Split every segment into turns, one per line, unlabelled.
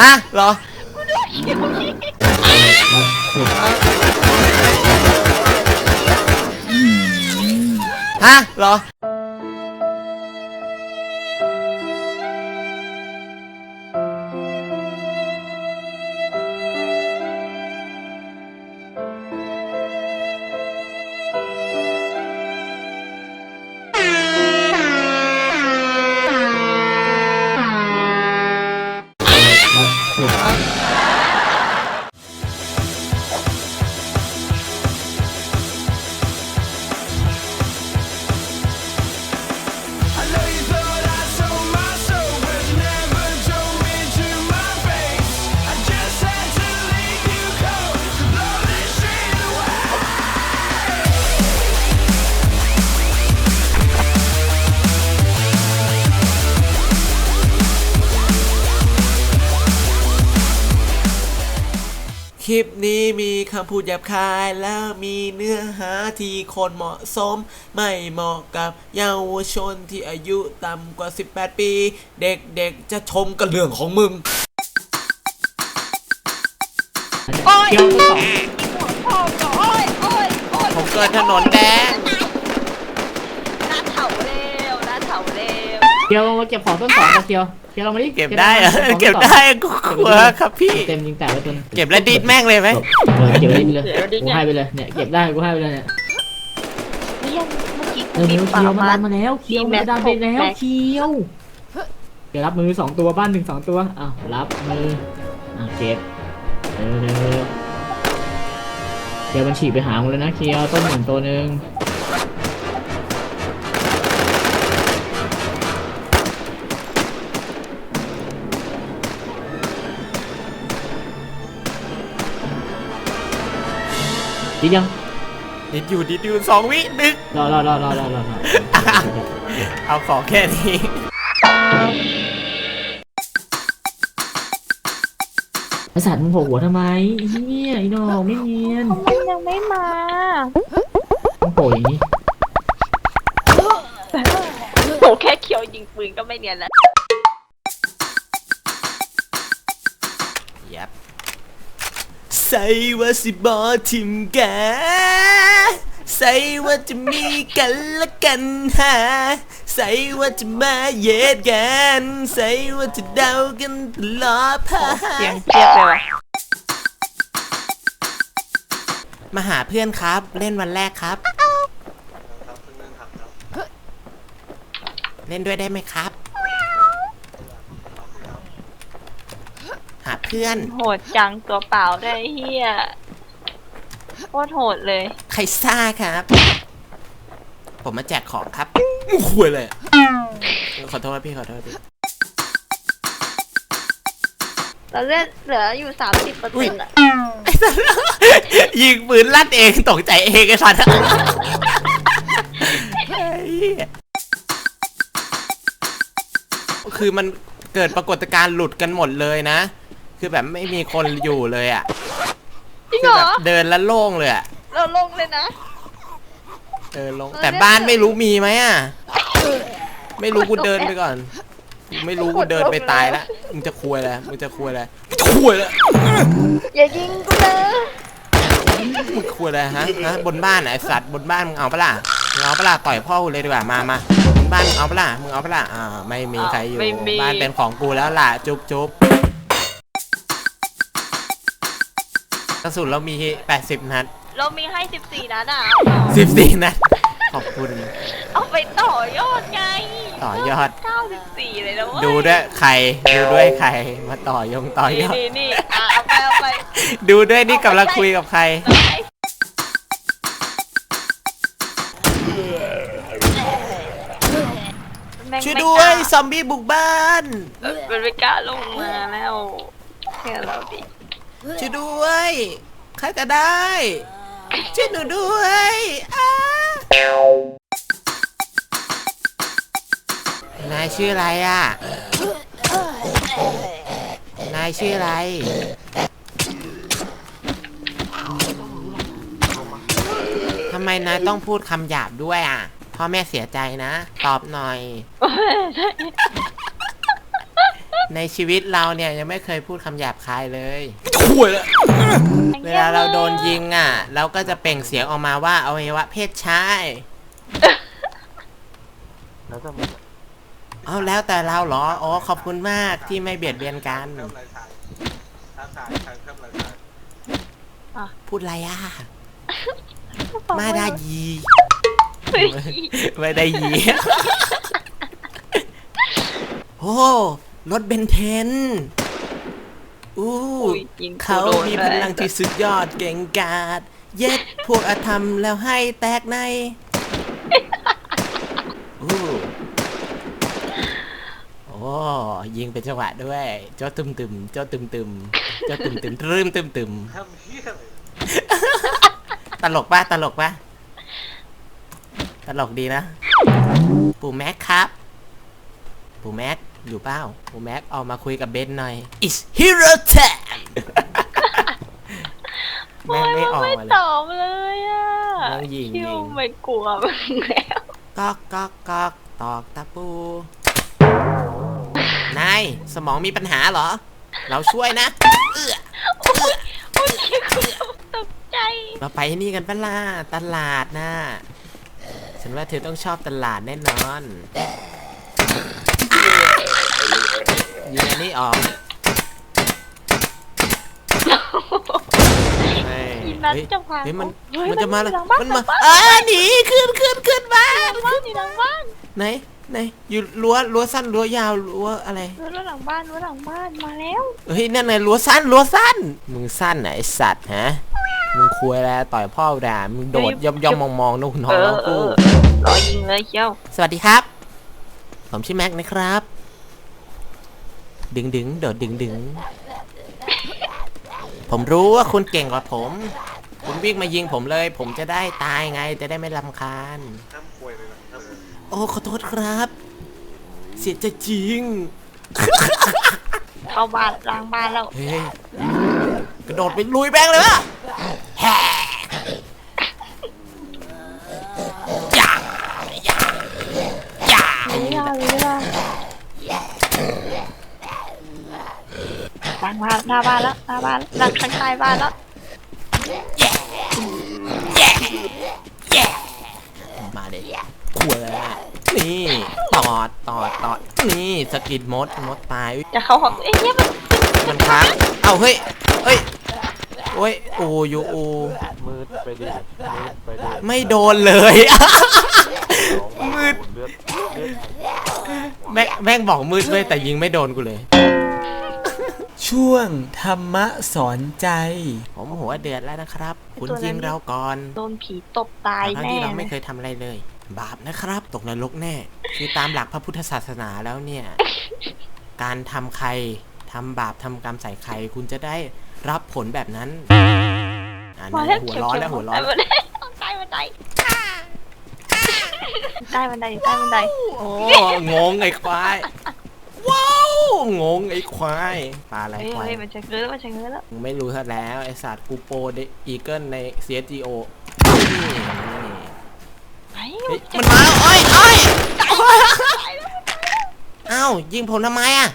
ฮะเหรอฮะเหรอ คลิปนี้มีคำพูดหยาบคายแล้วมีเนื้อหาที่คนเหมาะสม ไม่เหมาะกับเยาวชนที่อายุต่ำกว่า 18 ปี เด็กๆจะชมกับเรื่องของมึง
โอ้ย
เคียวสอง
พ่อก่อนโอ้ยโอ้ยโอ้ย
ผมเกิดถนนแดง
หน้าเถาเร็วหน้าเถาเร็ว
เคียวเก็บของต้นสองกับเคียวเคียวเรามาดิ
เก็บได้เหรอ
ของ
เก็บ
ต้นสอง
ได้กูกลัวครับพี่
เต็มยิงแตกไว้ตัวนึง
เก็บแล้วดีดแม่งเลยไหม
เออเก็บไว้ไปเลยกูให้ไปเลยเนี่ยเก็บได้กูให้ไปเลยเนี่ย
เรียนเมื่อกี้
เออ
มี
เคี
ปา
ยวมา
มา
ดันมาแล้วเคียวมาดันไปแล้วเคียวเดี๋ยวรับมือสองตัวบ้านหนึ่งสองตัวอ้าวรับมืออะเก็บเร็วเร็วเร็วเคียวมันฉีกไปหาหมดเลยนะเคียวต้นหนึ่งตัวหนึ่ง ดียัง
ดิดอยู่ดิดอยู่สองวิดึก
รอรอรอรอรอรอรอ
เอาของแค่นี้
ไอสัตว์มึงโผล่หัวทำไมไอ้เฮียไอ้น้องไม่เนียน
มันยังไม่มา
มึงโผล่อย่างนี้
โหแค่เคียวยิงปืนก็ไม่เนียนแล้ว
ใส่ว่าสิบอทิมแกใส่ว่าจะมีกันละกันหาใส่ว่าจะมาเย็ดกันใส่ว่าจะเดากันตลอดพา
เสียงเจี๊ยบเลยว่ะ
มาหาเพื่อนครับ เล่นวันแรกครับ เล่นด้วยได้ไหมครับ หา เพื่อน
โหดจังตัวเปล่าได้เฮียโคตรโหดเลย
ใครซ่าครับ ผมมาแจกของครับคุยเลย ขอโทษพี่ขอโทษพี่
เราเล่นเหลืออยู่สามสิบเปอร์
อุ้ย
เซ็นต์อะ
ไอ้สัสยิงปืนลั่นเองตกใจเองไอ้สัสไอ้เหี้ยคือมันเกิดปรากฏการณ์หลุดกันหมดเลยนะ คือแบบไม่มีคนอยู่เลยอะ
จริง
คื
เหร
แบ
อบ
เดินแล้วโล่งเลยอะ
เราลงเลยนะ
เออลงแต่บ้านไม่รู้มีไหมอะไม่รู้กูเดินไปก่อนไม่รู้กูเดินไปตายแล้วมึงจะคุยอะไรมึงจะคุยอะไรมึงจะคุยอะไร
อย่ายิงกูเลย
มึงคุยอะไรฮะฮะบนบ้านน่ะไอสัตว์บนบ้านมึงเอาปะล่ะมึงเอาปะล่ะต่อยพ่อกูเลยดีกว่ามามาบนบ้านมึงเอาปะล่ะมึงเอาปะล่ะอ่าไม่มีใครอยู่
ไม่มี
บ้านเป็นของกูแล้วล่ะจุ๊บจุ๊บ ระสุนเรามี 80 นัด
เรามีให้สิบสี่นัดอะ
14 นัด ขอบคุณ
เอาไปต่อยอดไง
ต่อยอด
เก้าสิบสี่เลยนะเว้ย
ดูด้วยใคร ดูด้วยใคร มาต่อยงต่อย
นี่
อด
นี่นี่อะเอาไปเอาไป
ดูด้วยนี่กำลังคุยกับใคร
แม่ง
ช่วย
ไม่
ด้วย
กล้า
ซอมบี้บุกบ้าน
เออมันไม่กล้าลงมาแล้วเชื่อเราดิ
ช่วยด้วยใครก็ได้ช่วยหนูด้วยอ้านายชื่ออะไรอะ นายชื่ออะไร ทำไมนายต้องพูดคำหยาบด้วยอะ พ่อแม่เสียใจนะ ตอบหน่อย ในชีวิตเราเนี่ยยังไม่เคยพูดคำหยาบคายเลย
คุยแล้ว
เวลาเราโดนยิงอะ เราก็จะเปล่งเสียงออกมาว่าอวัยวะเพศชาย
แล้วก็มัน
เอาแล้วแต่เราเหรอ อ๋อ ขอบคุณมากที่ไม่เบียดเบียนกัน
เพิ่มรายทางท้าทายทางเพิ่มรายทาง
พูดอะไรอะไม่ได้
ยี
ไม่ได้ยี โอ้ รถเบนเทน อู้
อุ้ยยิงกู
เขา
โดน
มี
ด้
พ
วย
ลังที่สุดยอดเก่งกาจเย็ดพวกอาธรรมแล้วให้แตกในอู้โอ้ยิงเป็นจังหวะด้วย เจ้าตึมตึมเจ้าตึมตึมเจ้าตึมตึมตรึมตึมตึม
ทำเฮี้ยเลย
ตลกป่ะตลกป่ะตลกดีนะ ปู่แม็กครับ ปู่แม็ก อยู่เปล่าปู่แม็กออกมาคุยกับเบนหน่อย It's hero time แม่งไม่ออก
ไม่
มาเล
ต
ย
อบเลยอะ
น้องหญิง
คิว
หญิง
ไม่กลัวมึงแล้ว
ก๊อกก๊อกก๊อกตอกตะปู นาย สมองมีปัญหาเหรอ เราช่วยนะ เอื้อ
โอ้ยคิวตกใจ
เราไปนี่กันปะล่ะตลาดนะ ฉันว่าเธอต้องชอบตลาดแน่นอน ยิงอันนี้ออกเฮ้ย
อีนัทจะพา
เฮ้ยมัน
เฮ้ย
มันจะมาแล้ว
หลังบ้าน
มันมา
หลังบ้าน
อ่าหนีขึ้นขึ้นขึ้นบ้า
หลังบ้านอยู่หลังบ้าน
ไหนไหนอยู่รั้วรั้วสั้นรั้วยาวรั้วอะไร
รถหลังบ้านรถหลังบ้านมาแล้ว
เฮ้ยนั่นไงรั้วสั้นรั้วสั้น มึงสั้นไหนะไอสัตว์ฮะ มึงคุยแล้วต่อยพ่อด่ามึงโดดย่อมย่อมมองมองนู่นน้อง
เอ
น้
อ
อง
เอ
กู
อรอยิงเลยเชียว
สวัสดีครับ ผมชื่อแม็กนะครับ ดึงดึงโดดดึงดึงผมรู้ว่าคุณเก่งกว่าผม คุณวิ่งมายิงผมเลย ผมจะได้ตายไง จะได้ไม่ลำคาญ
ห้ามคุยเลยนะห้ามคุย
โอ้ขอโทษครับ เสียใจจริง
เข้าบ้านล้างบ้านแล้ว
เฮ้ยกระโดดไปลุยแบงเลยวะแฮ่ย่าย่าย่า
เวลาเวลาล้าง บ้านหน้าบ้านแล้วหน้าบ้านหลังข้างใต้บ้านแล้ว
แย่แย่แย่มาเลยขวดนี่ตอดตอดตอดนี่สะกิดมดมดตายอุ๊ย
จะเข้าห้องเอ้ยเนี่ยมัน
มันค้างเอ้าเฮ้ยเฮ้ยโอ้ยโอ้ยูโอ
มืดไปดิมืดไปดิ
ไม่โดนเลย มืด
เลือดเลือด
แม่งแม่งบอกมืดด้วยแต่ยิงไม่โดนกูเลย
ช่วงธรรมะสอนใจ
ผมหัวเดือดแล้วนะครับ คุณยิงเราก่อน
โดนผีตบตาย
ทั้ง
แน่
ที่เราไม่เคยทำอะไรเลย บาปนะครับ ตกนรกแน่ คือตามหลักพระพุทธศาสนาแล้วเนี่ย การทำใครทำบาปทำกรรมใส่ใคร คุณจะได้รับผลแบบนั้นอ่า
มา
นี่
แล้ว
หัวร้อนแล้วหัวร้อน
ใต้บันไดใต้บันไดใต้บันไดใต้บันได
โอ้งงไอ้ควายว้าว งงไอ้ควายปลาอะไร
เฮ้ย
ควาย
เฮ้ยมันจะเกิดมันจะเกิดแล้ว
มึงไม่รู้ซะแล้วไอ้สัตว์กูโปรเดอีเกิลใน CSGO นี่
ไอ้
เฮ้ยมันมาแล้วเอ้ยเอ้ยเอ้ายิงผมทำไมอะ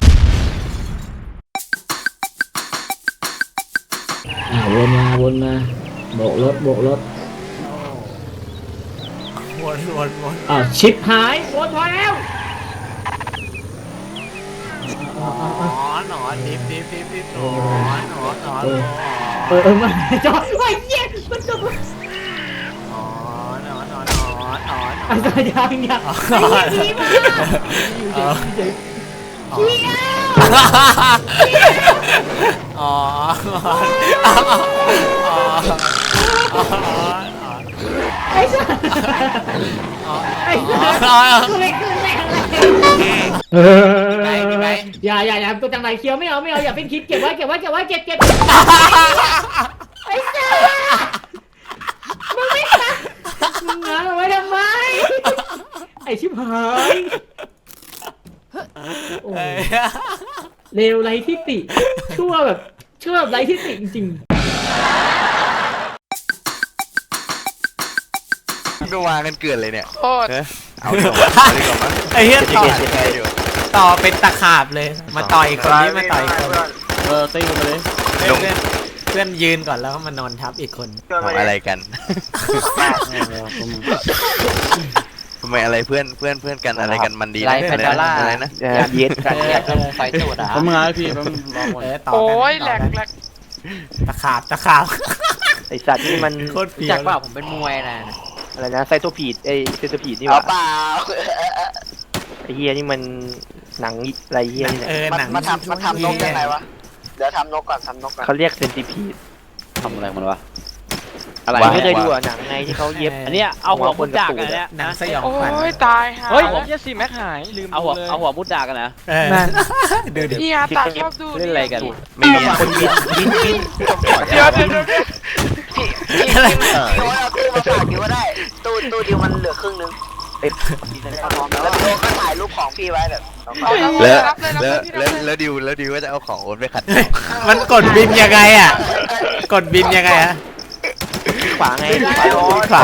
อ่าวนมาวนมาโบกรถโบกรถ
วนวนวน
อ่าวชิปหายวนพอแล้ว
อ๋อหนอนดิบดิบดิบดิบหนอนหนอนหนอน
เออเออเออมาจอดไอ้ยเหี้ยมันจบ
หนอนหนอนหนอนหนอนหนอน
ไอ้สายยางเนี่ย
หนอน
ดีมาก
อ๋ออ๋อ
ไอ้สัสไอ้สัสกูเลยขึ้นแม่งเลย เอออย่าอย่าอย่าตัวจังไรเคี้ยวไม่เอาไม่เอาอย่าเป็นคิดเก็บไว้เก็บไว้เก็บไว้เก็บเก็บไอ้สัสมึงไม่ทำมึงเอาไว้ทำไมไอ้ชิบหายโอ้ยเลวไรทิติ ชั่วแบบชั่วแบบไรทิติจริง
ก็วางกันเกินเลยเนี่ยโคตร เอาดีกว่าเอาดีกว่ามั้ย
ไอ้เหี้ยต่อ
เก็บยังไงอยู่
ต่อเป็นตะขาบเลย มาต่อยอีกคนนี้มาต่อยอีกคน
เออตีกันไปเลย
เพื่อนเพื่อนเพื่อนยืนก่อนแล้วก็มานอนทับอีกคน
ทำอะไรกันทำไมอะไรเพื่อนเพื่อนเพื่อนกันอะไรกันมันดีนะ
ไลฟ์แพนดาร่า
อะไรนะ
เย็ดกันอยากจะไฟตูดอะ
ทำงานพี่ผมรอคน
เออต่อ
โอ้
กัน
ยแหลก
ต่อ
แหล
กัน
ก
ตะขาบตะขาบ
ไอสัตว์นี่มัน
โคตรเฟี้
รู้
ย
จัก
ว
เปล่าผมเป็นมวยนะอะไรนะไซโตผีดไอไซโตผีดนี่ห
เอา
ว่า
เปล่า
ไอเฮียนี่มัน หนังอะไรเฮียนี่แหละ
เออหนัง
มาทำมาทำนกยังไงวะ เดี๋ยวทำนกก่อนทำนกก่อน
เขาเรียกเซนติพีด
ทำอะไรมันวะ
อะไร
ว่า
ไม่เคยดูอะหนังไงที่เขาเย็บ
อันเนี้ยเอาหัวมุดดากันนะ
หนังสยอง
โอ้
ขวัญ
ยตายห่า
เฮ้ย
แล้
ผ
ว
มจะซีแม็กหายลืมเอาหัวเอาหัวมุดดากันนะ
เออดูดิ
พี่อาตาชอบดู
เล่นอะไรกัน
ไม่มี
คนบินบินบิน
เดี๋ยวเดี๋ยวเดี๋ยว
อะไร
พี่ว่าเอาตู้มาฝากดิวก็ได้ตู้ตู้ดิวมันเหลือครึ่งนึง แล้วดิวก็ถ่ายรูปของพี่ไว้แบบ
แล้วรับเลยรับ
แล้
เล
วแล้ว
รับเลย
แล้วดิวแล้วดิวก็จะเอาของโอ๊ตไปขัด
มันกดบินยังไงอะ กดบินยังไงอะ
ขวาไงขวา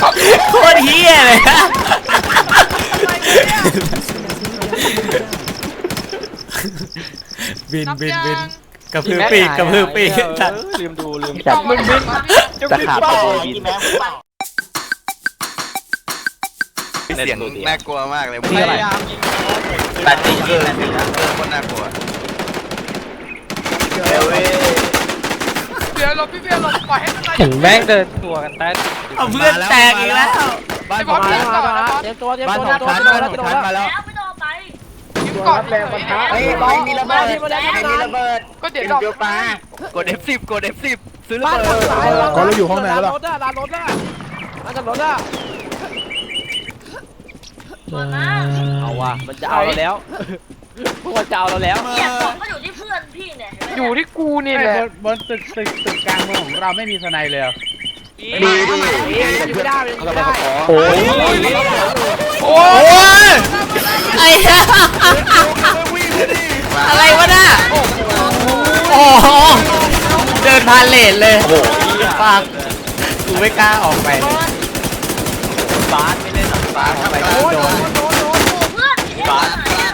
ขวาโคตรเฮี้ยเลยอะบินบินบินกระพือปีกกระพือปีกจัด
ลืมดูลืม
จับ
มึงบิน
ตะขาบตัวบิน
เสียงน่ากลัวมากเลย
พยายามยิง
แปดตีเออเออคนน่ากลัว
เดี๋ยวเราพี่เบียร์เราปล่อยให้มันไล่
เห็นแม่งเดินตัวกันใต้
เอาเพื่อนแตกอีกแล้ว
บ้านผมมาแล้ว
เตรียมตัวเตรียมตัวบ้านของฉันบ้านของฉันมาแล้ว
ยิ้มก่อนเลย
เฮ้ยบอยมีระเบิดมีระเบิด
ก็เดี๋ยวดอก
เดี๋ยวปลากด F10 กด F10 ซื้อระ
บ้าน
เบิ
ของ
ด
ฉันก็เราอยู่ห้องไหนแล้วรถอะร้านรถอะร้านจ อดรถอะเอาว่ะมันจะเอาเราแล้ว พวกมันจะเอาเราแล้ว
เนี่ยของก็อยู่ที่เพื่อนพี่เนี่ยเห็นไหม
อยู่ที่กูนี่แหละ
บนตึกตึกตึกกลางเมืองของเราไม่มีสไนเลยเหรอ
มีดิไม่ได้ไม่ได้
โอ้ย
โอ้
โอ้
ย
ยไอ้เหี้ยอะไรวะน่ะโอ้โหเดินพาเลทเลยโอ้โหฟากกูไม่กล้าออกไป
บาสไม่เล่น บาทำไม
โดน
เพื่อนพี่เนี่ย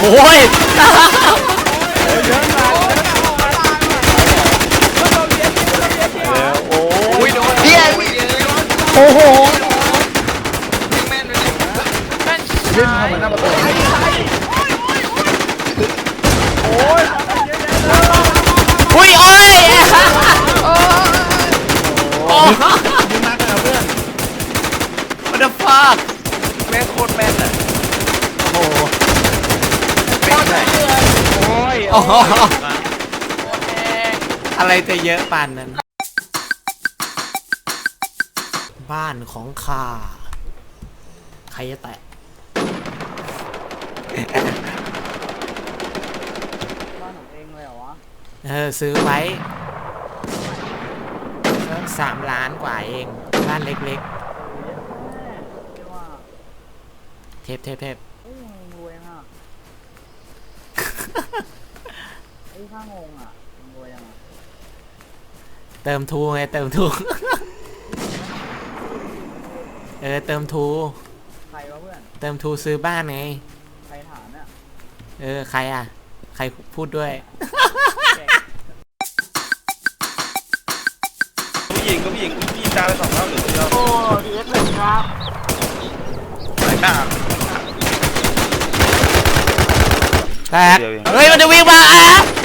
โอ้ย
อุ้ยโดนเฮีย
โอ้โห
ยื่นเข้ามาหน้าประตู
อุ้ยโอ้ยโอ้
ยิงมากันเพื่อน
What the fuck
แม่งโคตรแม่นอะ
โอ้โห
โอ้ย
โอ้โหอะไรจะเยอะปานนั้น บ้านของข้าใครจะแตะเออซื้อไว้ก็สามล้านกว่าเอง บ้านเล็กๆเทปเทปเทปเติมทูไงเติมทู เออเติมทู
ใครวะเพื่อน
เติมทูซื้อบ้านไง
ใครถามเนี่ย
เออใครอะ ใครพูดด้วย
ผู้หญิงก็ผู้หญิงพี่ตาไปสองรอบหรือเดียว
โอ้ดีเอสหนึ่งครับ
ไหนหน้า
แตกเฮ้ยมันจะวิ่งมาอะ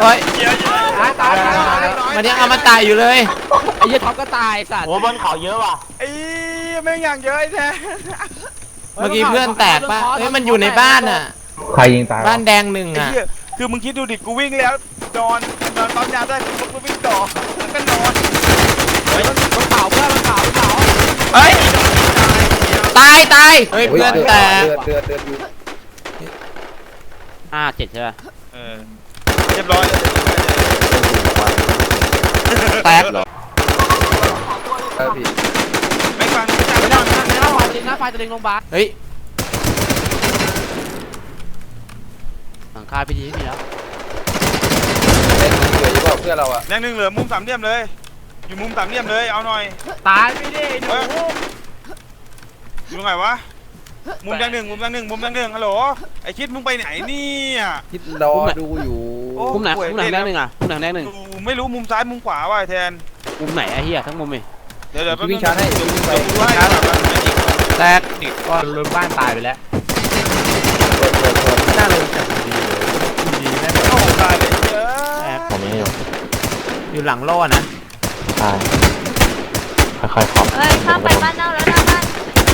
โอ้ย
ตายตายตาย
มันยังเอามาตายอยู่เลย
ไอ้ยี่ท็อปก็ตายสัตว์
โอ้บนเขาเยอะว่ะ
ไอ้แม่งอย่างเยอะไอ้แท้
เมื่อกี้เพื่อนแตกปะเฮ้ยมันอยู่ในบ้านอะ
ใครยิงตาย
บ้านแดงหนึ่งอะ
คือมึงคิดดูดิกูวิ่งแล้วนอนนอนปั๊มยาได้กูก็วิ่งต่อแล้วก็นอน
มันเผาเพื่อนมันเผาเผา
เฮ้ยตายตายเฮ้ยเพื่อนแตก
เดือดเดือดอยู่
อ่าเจ็ดใช่ป่ะ
เออ เรียบร้อยเลย
แตก
พี่
ไม่ฟัง
ไม่ได้ไม่ได้ไฟจริงนะไฟจะดึงลงบาส
เฮ้ยหลังคาพีดีมีแล้ว
เพื่อนเราอะ
แดงหนึ่งเหลือมุมสามเหลี่ยมเลย อยู่มุมสามเหลี่ยมเลยเอาหน่อย
ตายไม่ได้ดู
เฮ้ยอยู่ตรงไหนวะ มุมแดงหนึ่งมุมแดงหนึ่งมุมแดงหนึ่งฮัลโหลไอคิดมึงไปไหนเนี่ย
คิดรอดูอยู่
โอ้
มุมไหน
ป่วย
มุมไหนแดงหนึ่งอะมุมไหนแดงหนึ่ง
กูไม่รู้มุมซ้ายมุมขวาว่ะไอ้แทน
มุมไหนไอ้เหี้ยทั้งมุมเลย
เดี๋ยวเดี๋ยวแป๊บนึ
วิ่
ง
งชาร์จให้วิ่งไป
เดี๋ยวกูดูให้ก่อนมันไม่จริง
แตก
ก็ล้นบ้านตายไปแล้ว
น่าเลยจับดีเลยดีแน่นอน
โอ้โหตายเลยเยอะ
แตก
ผมยังอยู่
อยู่หลังโล่นะ
ตายค่อยๆขอบ
เฮ้ยข้ามไปบ้านเน่าแล้วหน้าบ้าน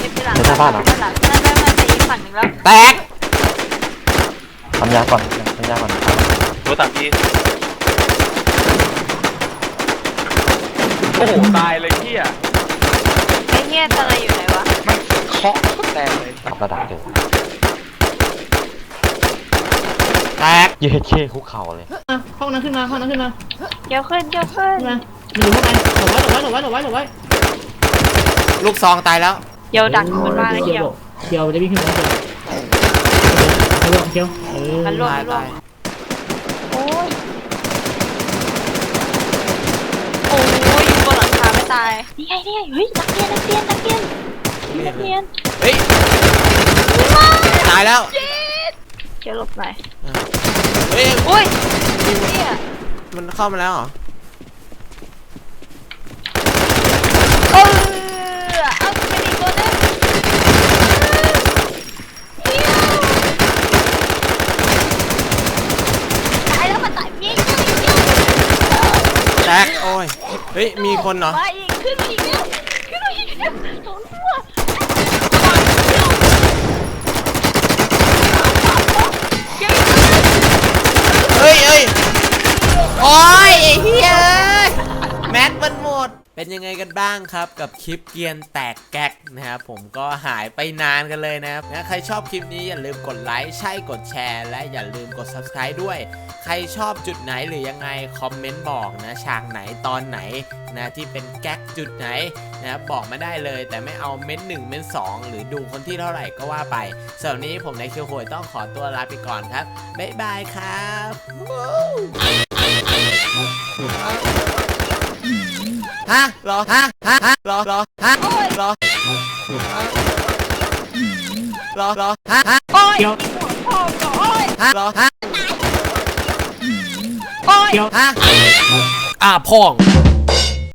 เก็บไปหลัง
ไม่ใช่บ้านเหรอ
หลังหน้าบ้านมันจะอีกฝั่งหนึ่งแล้ว
แตก
ทำยาก่อนทำยาก่อน
ตัวตัดที
โอ้โห ตายเลยเฮีย
ไอ้เหี้ยอะไรอยู่ไหนวะ
เคาะแตกเลย
ปรับระดับเดียว
แตก
เย็ดเช่คุกเข่าเลย
อะห้องนั้นขึ้นมาห้องนั้นขึ้นมา
เดี๋ยวขึ้นเดี๋ยวขึ้น
ขึ้นมามันอยู่ข้างในหลบไว้หลบไว้หลบไว้หลบไว้หลบไว้
ลูกซองตายแล้ว
เดี๋ยวดักมันมาแล้วเดี๋ยว
เคียวจะวิ่งขึ้นมาเคียวเคียวเออ
มันรวม
ตาย
รว
ตาม ย
โอ้ยโอ้ยอยู่บนหลังคาไม่ตาย นี่ไงนี่ไงเฮ้ยนักเรียนนักเรียนนักเรียนนักเรียน
เฮ้ยตายแล้ว
เดี๋ยวหลบหน่อย
เฮ้ย
อุ้ยเนี่ย
มันเข้ามาแล้วเหรอ
เออเอาไปอีกตัวนึงตายแล้วมันตายยิง
แตกโอ้ย เฮ้ย มีคนเหรอ
มาอีกขึ้นมาอีกแล้วขึ้นมาอีกแล้วโดนตัว
เฮ้ยเฮ้ยโอ้ยไอ้เหี้ยแมทมันหมด เป็นยังไงกันบ้างครับกับคลิปเกียนแตกแก๊กนะครับผมก็หายไปนานกันเลยนะครับนะใครชอบคลิปนี้อย่าลืมกดไลค์ใช่กดแชร์ และอย่าลืมกด subscribe ด้วย ใครชอบจุดไหนหรือยังไงคอมเมนต์บอกนะฉากไหนตอนไหนนะที่เป็นแก๊กจุดไหนนะบอกมาได้เลย แต่ไม่เอาเม้นหนึ่งเม้นสองหรือดูคนที่เท่าไหร่ก็ว่าไปส่วนวันนี้ผมในคิวโหยต้องขอตัวลาไปก่อนครับบ๊ายบายครับ ฮะรอฮะฮะฮะรอรอฮะรอรอรอฮะฮะ
เคียว
ฮะรอฮะ
เคียว
ฮะอ่าพ่อง